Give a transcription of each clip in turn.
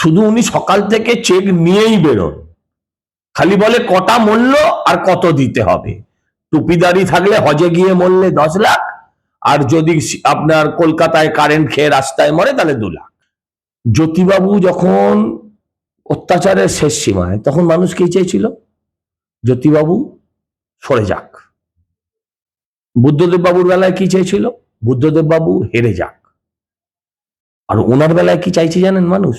শুধু উনি সকাল থেকে চেক নিয়েই বেরোন। খালি বলে কটা মূল্য আর কত দিতে হবে। টুপিদারি থাকলে হজে গিয়ে মরলে দশ লাখ, আর যদি আপনার কলকাতায় কারেন্ট খেয়ে রাস্তায় মরে তাহলে দু লাখ। জ্যোতিবাবু যখন অত্যাচারের শেষ সীমায়, তখন মানুষ কি চেয়েছিল? জ্যোতিবাবু, সরে যাক। বুদ্ধদেব বাবুর বেলায় কি চেয়েছিল? বুদ্ধদেব বাবু হেরে যাক। আর ওনার বেলায় কি চাইছে জানেন মানুষ?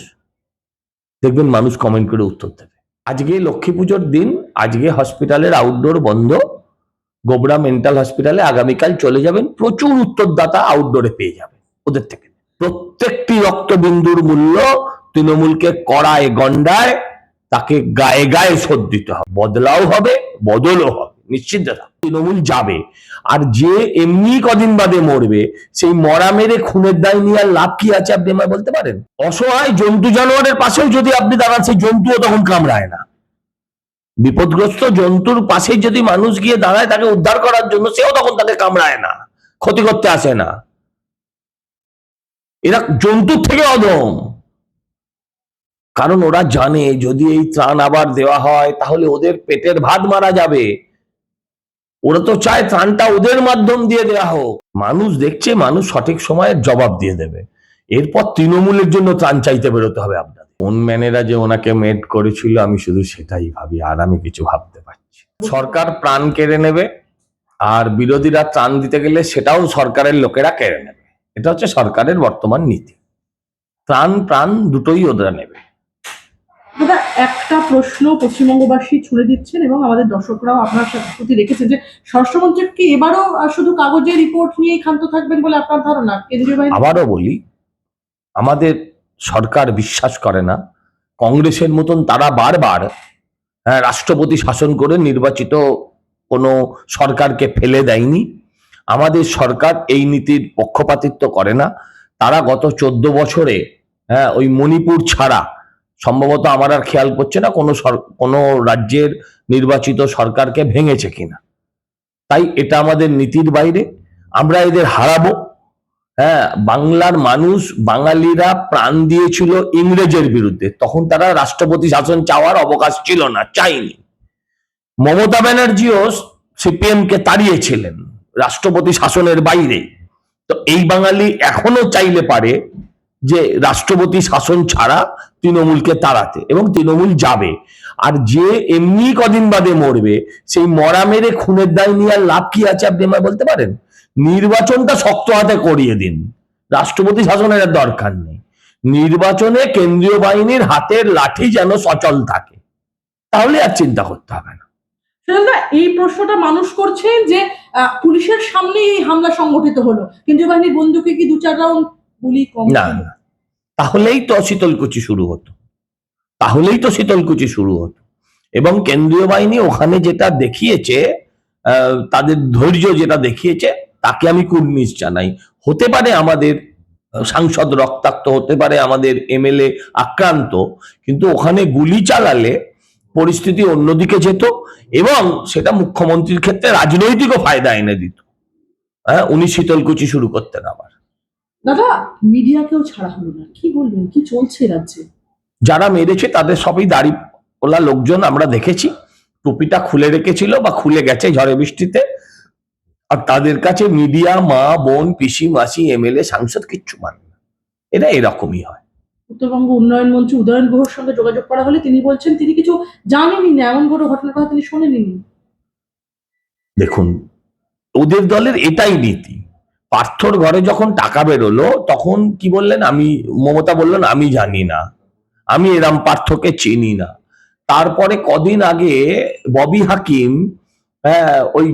দেখবেন মানুষ কমেন্ট করে উত্তর দেবে। আজকে লক্ষ্মী পুজোর দিন, আজকে হসপিটালের আউটডোর বন্ধ। গোবরা মেন্টাল হসপিটালে আগামীকাল চলে যাবেন, প্রচুর উত্তরদাতা আউটডোরে পেয়ে যাবেন, ওদের থেকে। প্রত্যেকটি রক্তবিন্দুর মূল্য তৃণমূলকে কড়ায় গন্ডায় তাকে গায়ে গায়ে শোধ দিতে হবে। বদলাও হবে, বদলও হবে। নিশ্চিত দাদা তৃণমূল যাবে। আর যে এমনি কদিন বাদে মরবে, সেই মরা মেরে খুনের দায় নিয়ে আর লাভ কি আছে আপনি আমায় বলতে পারেন? অসহায় জন্তু জানোয়ারের পাশেও যদি আপনি দাঁড়ান, সেই জন্তুও তখন কামড়ায় না। বিপদগ্রস্ত জন্তুর পাশে যদি মানুষ গিয়ে দাঁড়ায়, তাকে উদ্ধার করার জন্য সেও তখন তাকে কামড়ায় না, ক্ষতি করতে আসে না। এরা জন্তুর থেকে অদম কারণ ওরা জানে, যদি এই ত্রাণ আবার দেওয়া হয়, তাহলে ওদের পেটের ভাত মারা যাবে। ওরা তো চায় ত্রাণটা ওদের মাধ্যম দিয়ে দেওয়া হোক। মানুষ দেখছে, মানুষ সঠিক সময়ে জবাব দিয়ে দেবে। এরপর তৃণমূলের জন্য ত্রাণ চাইতে বেরোতে হবে আপনাদের। কোন ম্যানেরা যে ওনাকে মেড করেছিল, আমি শুধু সেটাই ভাবি, আর আমি কিছু ভাবতে পারছি সরকার প্রাণ কেড়ে নেবে, আর বিরোধীরা ত্রাণ দিতে গেলে সেটাও সরকারের লোকেরা কেড়ে নেবে। এটা হচ্ছে সরকারের বর্তমান নীতি। ত্রাণ, প্রাণ দুটোই ওরা নেবে। দাদা একটা প্রশ্ন পশ্চিমবঙ্গবাসী ছুড়ে দিচ্ছেন এবং আমাদের দর্শকরাও আপনার প্রতি রেখেছেন যে স্বরাষ্ট্রমন্ত্রী কি এবারও শুধু কাগজের রিপোর্ট নিয়েই ক্ষান্ত থাকবেন বলে আপনার ধারণা? কেন্দ্রীয় বাহিনী আবারও বলি আমাদের সরকার বিশ্বাস করে না। কংগ্রেসের মতন তারা বারবার হ্যাঁ, রাষ্ট্রপতি শাসন করে নির্বাচিত কোনো সরকারকে ফেলে দেয়নি। আমাদের সরকার এই নীতির পক্ষপাতিত্ব করে না। তারা গত চোদ্দ বছরে হ্যাঁ ওই মণিপুর ছাড়া সম্ভবত আমার আর খেয়াল করছে না কোনো কোনো রাজ্যের নির্বাচিত সরকারকে ভেঙেছে কিনা। তাই এটা আমাদের নীতির বাইরে। আমরা এদের হারাবো। হ্যাঁ বাংলার মানুষ, বাঙালিরা প্রাণ দিয়েছিল ইংরেজের বিরুদ্ধে। তখন তারা রাষ্ট্রপতি শাসন চাওয়ার অবকাশ ছিল না চাইনি মমতা ব্যানার্জিও সিপিএম কে তাড়িয়েছিলেন রাষ্ট্রপতি শাসনের বাইরে। তো এই বাঙালি এখনও চাইলে পারে যে রাষ্ট্রপতি শাসন ছাড়া তৃণমূলকে তাড়াতে এবং তৃণমূল যাবে। আর যে এমনি কদিন বাদে মরবে, সেই মরা মেরে খুনের দায় নিয়ে আর লাভ কি আছে আপনি আমায় বলতে পারেন? নির্বাচনটা শক্ত হাতে করিয়ে দিন। রাষ্ট্রপতি শাসনের দরকার নেই। নির্বাচনে কেন্দ্রীয় বাহিনীর হাতের লাঠি যেন সচল থাকে। তাহলে আর চিন্তা করতে হবে না। এই প্রশ্নটা মানুষ করছেন যে পুলিশের সামনেই এই হামলা সংগঠিত হলো। কেন্দ্রীয় বাহিনীর বন্দুকে কি দু চার রাউন্ড না তাহলেই তো শীতলকুচি শুরু হতো। তাহলেই তো শীতলকুচি শুরু হতো। এবং কেন্দ্রীয় বাহিনী ওখানে যেটা দেখিয়েছে তাদের ধৈর্য যেটা দেখিয়েছে তাকে আমি কুর্নিশ জানাই। হতে পারে আমাদের সাংসদ রক্তাক্ত হতে পারে আমাদের এমএলএ আক্রান্ত কিন্তু ওখানে গুলি চালালে পরিস্থিতি অন্যদিকে যেত এবং সেটা মুখ্যমন্ত্রীর ক্ষেত্রে রাজনৈতিকও ফায়দা এনে দিত। হ্যাঁ উনি শীতলকুচি শুরু করতেন আবার। দাদা মিডিয়াকেও ছাড়া হলো না। কি বলবেন? কি চলছে রাজ্যে? যারা মেরেছে তাদের সবই দাড়ি ওলা লোকজন আমরা দেখেছি। টুপিটা খুলে রেখেছিল বা খুলে গেছে ঝড়ে বৃষ্টিতে। আর তাদের কাছে মিডিয়া মা বোন পিসি মাসি এমএলএ সাংসদ কিচ্ছু মানে না। এটা এরকমই হয়। উত্তরবঙ্গ উন্নয়ন মন্ত্রী উদয়ন গুহর সঙ্গে যোগাযোগ করা হলে তিনি বলছেন তিনি কিছু জানেনই না এমন কোনো ঘটনার কথা তিনি শোনেননি দেখুন ওদের দলের এটাই নীতি। পার্থর ঘরে যখন টাকা বেরোলো, তখন কি বললেন? আমি, মমতা বললেন, আমি জানি না। আমি এরাম পার্থকে চিনি না। তারপরে কদিন আগে ববি হাকিম হ্যাঁ ওই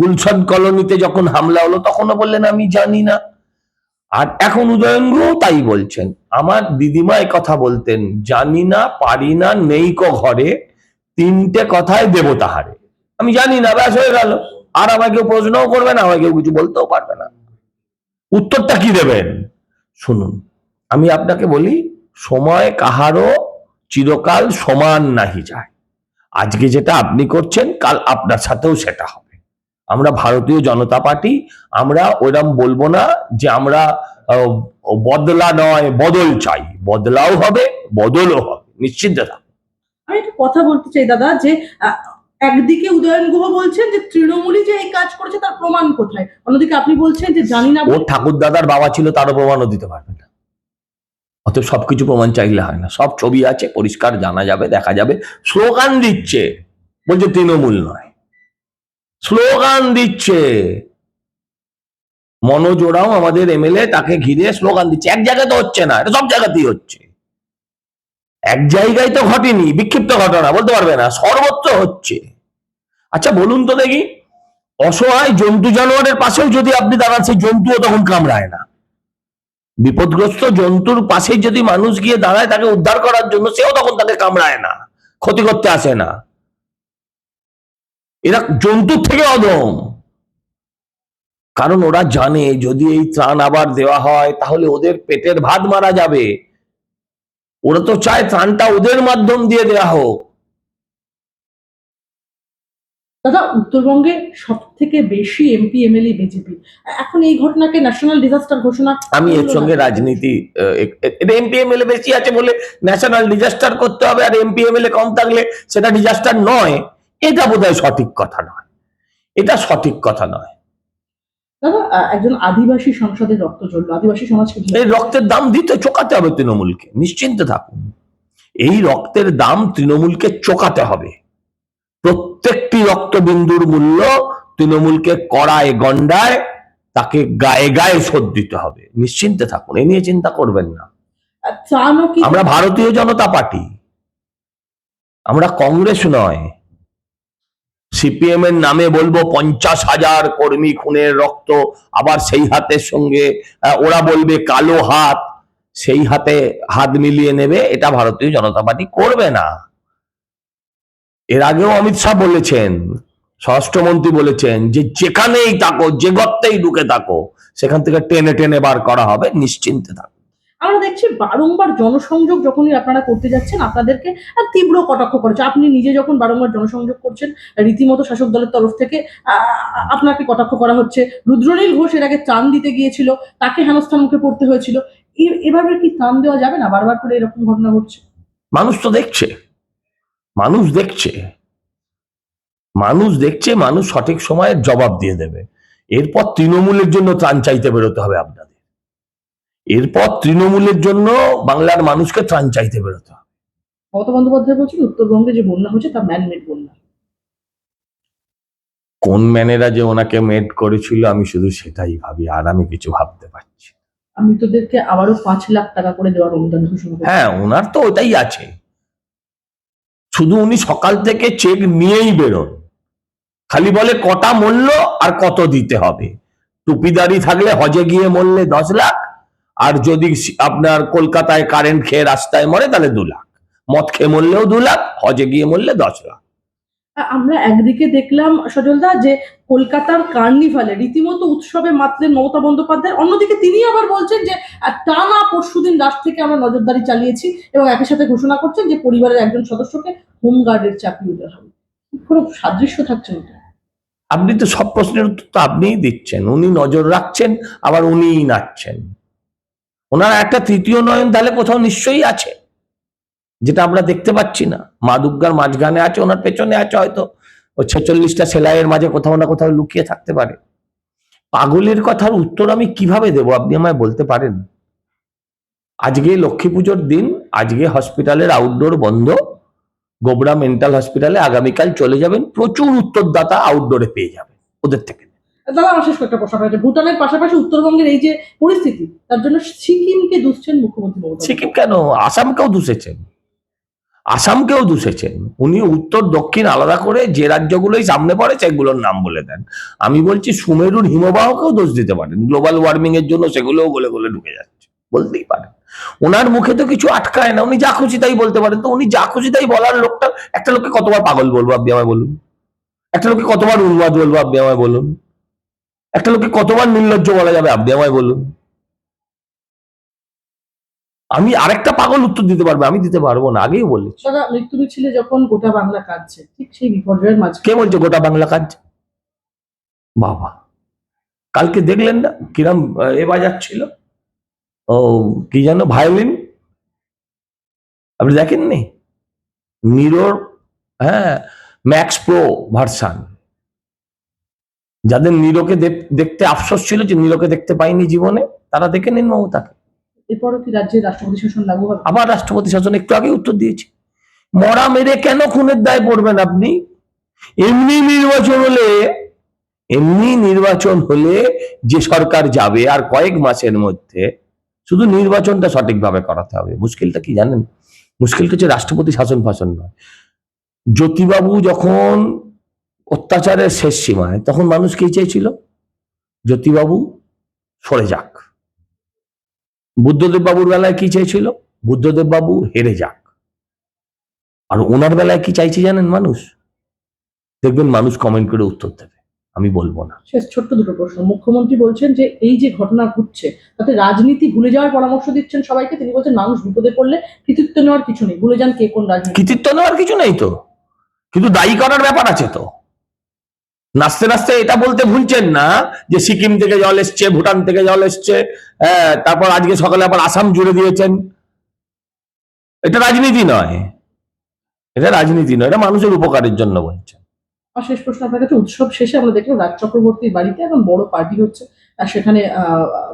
গুলশন কলোনিতে যখন হামলা হলো, তখনও বললেন, আমি জানি না। আর এখন উদয়ন গুহ তাই বলছেন, আমার দিদিমা কথা বলতেন, জানি না, পারি না, নেই কো ঘরে, তিনটে কথায় দেবতাহারে আমি জানি না, ব্যাস হয়ে গেল। আর আমাকে প্রশ্নও করবে না আমাকে কেউ কিছু বলতেও পারবে না। উত্তরটা কি দেবেন? শুনুন, আমি আপনাকে বলি, সময় কাহারও চিরকাল সমান নাহি যায়। আজকে যেটা আপনি করছেন, কাল আপনার সাথেও সেটা হবে। আমরা ভারতীয় জনতা পার্টি, আমরা ওইরকম বলব না যে আমরা বদলা নয়, বদল চাই। বদলাও হবে, বদলও হবে, নিশ্চিন্তে থাকুন। আমি একটা কথা বলতে চাই দাদা, যে একদিকে উদয়ন গুহ বলছেন যে তৃণমূলই যে এই কাজ করেছে তার প্রমাণ কোথায়? অন্যদিকে আপনি বলছেন যে জানি না ওর ঠাকুর দাদার বাবা ছিল, তারও প্রমাণও দিতে পারবে না। অত সবকিছু প্রমাণ চাইলে হয় না। সব ছবি আছে, পরিষ্কার জানা যাবে, দেখা যাবে। স্লোগান দিচ্ছে, বলছে তৃণমূল নয়। স্লোগান দিচ্ছে। মনোজ ওরাও আমাদের এমএলএ, তাকে ঘিরে স্লোগান দিচ্ছে। এক জায়গায় তো হচ্ছে না, এটা সব জায়গাতেই হচ্ছে। এক জায়গায় তো ঘটেনি, বিক্ষিপ্ত ঘটনা, বলতে পারবে না, সর্বত্র হচ্ছে। আচ্ছা বলুন তো দেখি, অসহায় জন্তু জানোয়ারের পাশেও যদি আপনি দাঁড়ান, সেই জন্তুও তখন কামড়ায় না। বিপদগ্রস্ত জন্তুর পাশে যদি মানুষ গিয়ে দাঁড়ায় তাকে উদ্ধার করার জন্য, সেও তখন তাকে কামড়ায় না, ক্ষতি করতে আসে না। এরা জন্তুর থেকে অদম কারণ ওরা জানে, যদি এই ত্রাণ আবার দেওয়া হয়, তাহলে ওদের পেটের ভাত মারা যাবে। ওরা তো চায় ত্রাণটা ওদের মাধ্যম দিয়ে দেওয়া হোক। দাদা উত্তরবঙ্গে সব থেকে বেশি এমপি এমএলএ বিজেপি এখন এই ঘটনাকে ন্যাশনাল ডিজাস্টার ঘোষণা আমি এর সঙ্গে রাজনীতি এমপি এমএলএ বেশি আছে বলে ন্যাশনাল ডিজাস্টার করতে হবে আর এমপি এমএলএ কম থাকলে সেটা ডিজাস্টার নয়। এটা বোধহয় সঠিক কথা নয়। এটা সঠিক কথা নয়। দাদা একজন আদিবাসী সংসদের রক্ত জ্বললো আদিবাসী সমাজকে এই রক্তের দাম দিতে চোকাতে হবে তৃণমূলকে নিশ্চিন্তে থাকুন। এই রক্তের দাম তৃণমূলকে চোকাতে হবে। প্রত্যেকটি রক্তবিন্দুর মূল্য তৃণমূলকে কড়ায় গন্ডায় তাকে গায়ে গায়ে শোধ দিতে হবে। নিশ্চিন্তে থাকুন এ নিয়ে চিন্তা করবেন না। আমরা ভারতীয় জনতা পার্টি। আমরা কংগ্রেস নয়। সিপিএম এর নামে বলব পঞ্চাশ হাজার কর্মী খুনের রক্ত। আবার সেই হাতের সঙ্গে ওরা বলবে কালো হাত। সেই হাতে হাত মিলিয়ে নেবে, এটা ভারতীয় জনতা পার্টি করবে না। এর আগেও অমিত শাহ বলেছেন, স্বরাষ্ট্রমন্ত্রী বলেছেন যে যেখানেই থাকো, যে গর্তেই ঢুকে থাকো, সেখান থেকে টেনে টেনে বার করা হবে, নিশ্চিন্তে থাকো। আমরা দেখছি বারংবার জনসংযোগ যখনই আপনারা করতে যাচ্ছেন, আপনাদেরকে তীব্র কটাক্ষ করেছে। আপনি নিজে যখন বারংবার জনসংযোগ করছেন রীতিমতো শাসক দলের তরফ থেকে আপনাকে কটাক্ষ করা হচ্ছে। রুদ্রনীল ঘোষ এর আগে ত্রাণ দিতে গিয়েছিল, তাকে হেনস্থার মুখে পড়তে হয়েছিল। এভাবে কি ত্রাণ দেওয়া যাবে না? বারবার করে এরকম ঘটনা ঘটছে? মানুষ তো দেখছে। মানুষ দেখছে। মানুষ দেখছে, মানুষ সঠিক সময়ে জবাব দিয়ে দেবে। এরপর তৃণমূলের জন্য ত্রাণ চাইতে বেরোতে হবে আপনাদের। এরপর তৃণমূলের জন্য বাংলার মানুষকে ত্রাণ চাইতে বেরোতে হবে। মমতা বন্দ্যোপাধ্যায় বলছেন উত্তরবঙ্গে যে বন্যা হচ্ছে তা ম্যানমেড বন্যা। কোন ম্যানেরা যে ওনাকে মেড করেছিল আমি শুধু সেটাই ভাবি আর আমি কিছু ভাবতে পারছি আমি তোদেরকে আবারও পাঁচ লাখ টাকা করে দেওয়ার অনুদান ঘোষণা হ্যাঁ ওনার তো ওটাই আছে। শুধু উনি সকাল থেকে চেক নিয়েই বেরোন। খালি বলে কটা মূল্য আর কত দিতে হবে। টুপিদারি থাকলে হজে গিয়ে মরলে দশ লাখ আর যদি আপনার কলকাতায় কারেন্ট খেয়ে রাস্তায় মরে তাহলে দু লাখ। মদ খেয়ে মরলেও দু লাখ হজে গিয়ে মরলে দশ লাখ। আমরা একদিকে দেখলাম সজলদা যে কলকাতার কার্নিভালে রীতিমতো উৎসবে মাতলেন মমতা বন্দ্যোপাধ্যায় অন্যদিকে তিনি আবার বলছেন যে টানা পরশুদিন রাত থেকে আমরা নজরদারি চালিয়েছি এবং একই সাথে ঘোষণা করছেন যে পরিবারের একজন সদস্যকে হোমগার্ডের চাকরি দেওয়া হবে। কোনো সাদৃশ্য থাকছে না? আপনি তো সব প্রশ্নের উত্তর তো আপনিই দিচ্ছেন। উনি নজর রাখছেন আবার উনিই নাচছেন। ওনার একটা তৃতীয় নয়ন তাহলে কোথাও নিশ্চয়ই আছে। যেটা আমরা দেখতে পাচ্ছি না। মা দুর্গার মাঝখানে আছে, ওনার পেছনে আছে হয়তো। ও ছেচল্লিশটা সেলাইয়ের মাঝে কোথাও না কোথাও লুকিয়ে থাকতে পারে। পাগলের কথার উত্তর আমি কীভাবে দেব, আপনি আমায় বলতে পারেন? আজকে লক্ষ্মী পুজোর দিন, আজকে হসপিটালের আউটডোর বন্ধ। গোবরা মেন্টাল হসপিটালে আগামীকাল চলে যাবেন। প্রচুর উত্তরদাতা আউটডোরে পেয়ে যাবেন। ওদের থেকে। দাদা আমার শেষ কয়েকটা প্রশ্ন আছে ভুটানের পাশাপাশি উত্তরবঙ্গের এই যে পরিস্থিতি, তার জন্য সিকিমকে দুষছেন মুখ্যমন্ত্রী সিকিম কেন? আসামকেও দূষেছেন। আসামকেও দূষেছেন। উনি উত্তর, দক্ষিণ আলাদা করে যে রাজ্যগুলোই সামনে পড়ে সেগুলোর নাম বলে দেন। আমি বলছি সুমেরুর হিমবাহকেও দোষ দিতে পারেন। গ্লোবাল ওয়ার্মিং এর জন্য সেগুলোও গলে গলে ঢুকে যাচ্ছে। বলতেই পারেন। ওনার মুখে তো কিছু আটকায় না। উনি যা খুশি তাই বলতে পারেন। তো উনি যা খুশি তাই বলার লোকটা, একটা লোককে কতবার পাগল বলব আপনি আমায় বলুন? একটা লোককে কতবার উন্মাদ বলব আপনি আমায় বলুন? একটা লোককে কতবার নির্লজ্জ বলা যাবে? আপনি আমায় বলুন। আমি আরেকটা পাগল উত্তর দিতে পারবে আমি দিতে পারব না আগেই বলেছি। দাদা মৃত্যু মিছিলে যখন গোটা বাংলা কাঁদছে ঠিক সেই বিপর্যয়ের মাঝে কে বলছে গোটা বাংলা কাজ বাবা কালকে দেখলেন না কিরম এ বাজাচ্ছিল ও কি যেন ভায়োলিন? আপনি দেখেননি? মিরর হ্যাঁ ম্যাক্স প্রো ভার্সান। যাদের নীরকে দেখ- দেখতে আফসোস ছিল যে নীরকে দেখতে পাইনি জীবনে তারা দেখে নিন মমতাকে এরপরও কি রাজ্যে রাষ্ট্রপতি শাসন লাগু হবে? আবার রাষ্ট্রপতি শাসন একটু আগে উত্তর দিয়েছি। মরা মেরে কেন খুনের দায় পড়বেন আপনি? এমনি নির্বাচন হলে এমনি নির্বাচন হলে যে সরকার যাবে আর কয়েক মাসের মধ্যে শুধু নির্বাচনটা সঠিকভাবে করাতে হবে। মুশকিলটা কি জানেন? মুশকিলটা হচ্ছে রাষ্ট্রপতি শাসন ফাসন নয়। জ্যোতিবাবু যখন অত্যাচারের শেষ সীমায়। তখন মানুষ কি চেয়েছিল? জ্যোতিবাবু সরে যাক। বুদ্ধদেব বাবুর বেলায় কি চেয়েছিল? বুদ্ধদেব বাবু হেরে যাক। আর ওনার বেলায় কি চাইছে জানেন মানুষ? দেখবেন মানুষ কমেন্ট করে উত্তর দেবে। আমি বলব না। শেষ ছোট্ট দুটো প্রশ্ন। মুখ্যমন্ত্রী বলছেন যে এই যে ঘটনা ঘটছে তাতে রাজনীতি ভুলে যাওয়ার পরামর্শ দিচ্ছেন সবাইকে? তিনি বলছেন মানুষ বিপদে পড়লে কৃতিত্ব নেওয়ার কিছু নেই। ভুলে যান কে কোন রাজনীতি কৃতিত্ব নেওয়ার কিছু নেই তো। কিন্তু দায়ী করার ব্যাপার আছে তো। নাচতে নাচতে এটা বলতে ভুলছেন না যে সিকিম থেকে জল এসছে ভুটান থেকে জল এসছে হ্যাঁ, তারপর আজকে সকালে আবার আসাম জুড়ে দিয়েছেন। এটা রাজনীতি নয়। এটা রাজনীতি নয় এটা মানুষের উপকারের জন্য বলছেন শেষ প্রশ্ন আপনার কাছে উৎসব শেষে আমরা দেখলাম রাজ চক্রবর্তীর বাড়িতে এখন বড় পার্টি হচ্ছে আর সেখানে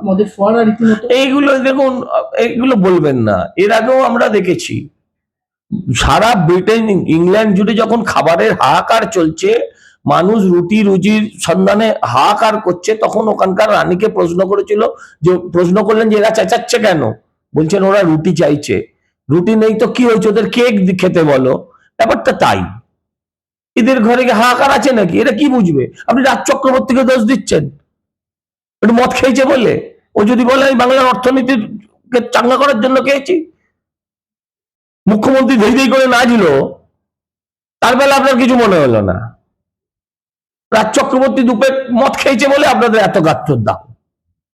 মদের ফোয়ারা রীতিমতো এইগুলো দেখুন এইগুলো বলবেন না। এর আগেও আমরা দেখেছি। সারা ব্রিটেন ইংল্যান্ড জুড়ে যখন খাবারের হাহাকার চলছে মানুষ রুটি রুজির সন্ধানে হাহাকার করছে, তখন ওখানকার রানীকে প্রশ্ন করেছিল যে, প্রশ্ন করলেন যে, এরা চেঁচাচ্ছে কেন? বলছেন, ওরা রুটি চাইছে। রুটি নেই তো কি হয়েছে? ওদের কেক খেতে বলো। ব্যাপারটা তাই। এদের ঘরে হাহাকার আছে নাকি? এটা কি বুঝবে? আপনি রাজ চক্রবর্তীকে দোষ দিচ্ছেন। একটু মদ খেয়েছে বলে? ও যদি বলে, আমি বাংলার অর্থনীতিকে চাঙ্গা করার জন্য খেয়েছি। মুখ্যমন্ত্রী ধেই করে নাচলো। তার বেলা আপনার কিছু মনে হলো না। রাজ চক্রবর্তী দুপে মদ খেয়েছে বলে আপনাদের এত গাত্রর দাম